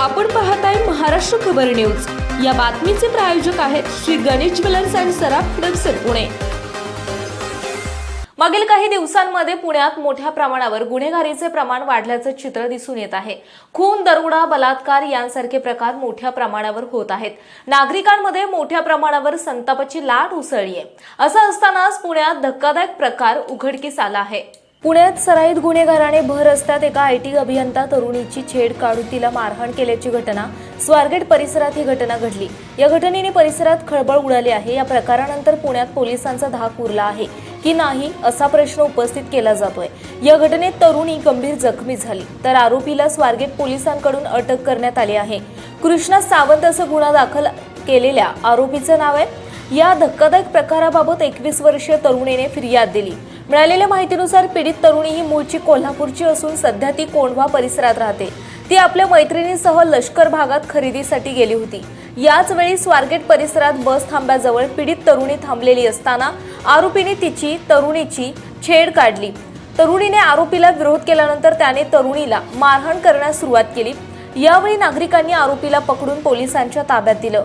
आपण पाहताय महाराष्ट्र खबर न्यूज. या बातमीचे प्रायोजक आहेत श्री गणेश ज्वेलर्स अँड सराफ हडपसर पुणे. मागील काही दिवसांमध्ये पुण्यात मोठ्या प्रमाणावर गुन्हेगारीचे प्रमाण वाढल्याचं चित्र दिसून येत आहे. खून दरोडा बलात्कार यांसारखे प्रकार मोठ्या प्रमाणावर होत आहेत. नागरिकांमध्ये मोठ्या प्रमाणावर संतापाची लाट उसळली आहे असं असतानाच पुण्यात धक्कादायक प्रकार उघडकीस आला आहे. पुण्यात सराईत गुन्हेगाराने भर रस्त्यात एका आय टी अभियंता तरुणीची छेड काढून तिला मारहाण केल्याची घटना. स्वारगेट परिसरात ही घटना घडली. या घटनेने परिसरात खळबळ उडाली आहे. या प्रकारानंतर पुण्यात पोलिसांचा धाक उरला आहे की नाही असा प्रश्न उपस्थित केला जातोय. या घटनेत तरुणी गंभीर जखमी झाली तर आरोपीला स्वारगेट पोलिसांकडून अटक करण्यात आली आहे. कृष्णा सावंत असं गुन्हा दाखल केलेल्या आरोपीचं नाव आहे या धक्कादायक प्रकाराबाबत एकवीस वर्षीय तरुणीने फिर्याद दिली. मिळालेल्या माहितीनुसार पीडित तरुणी ही मूळची कोल्हापूरची असून सध्या ती कोंढवा परिसरात राहते. ती आपल्या मैत्रिणीसह लष्कर भागात खरेदीसाठी गेली होती. याच वेळी स्वारगेट परिसरात बस थांब्याजवळ पीडित तरुणी थांबलेली असताना आरोपीने तिची तरुणीची छेड काढली. तरुणीने आरोपीला विरोध केल्यानंतर त्याने तरुणीला मारहाण करण्यास सुरुवात केली. यावेळी नागरिकांनी आरोपीला पकडून पोलिसांच्या ताब्यात दिलं.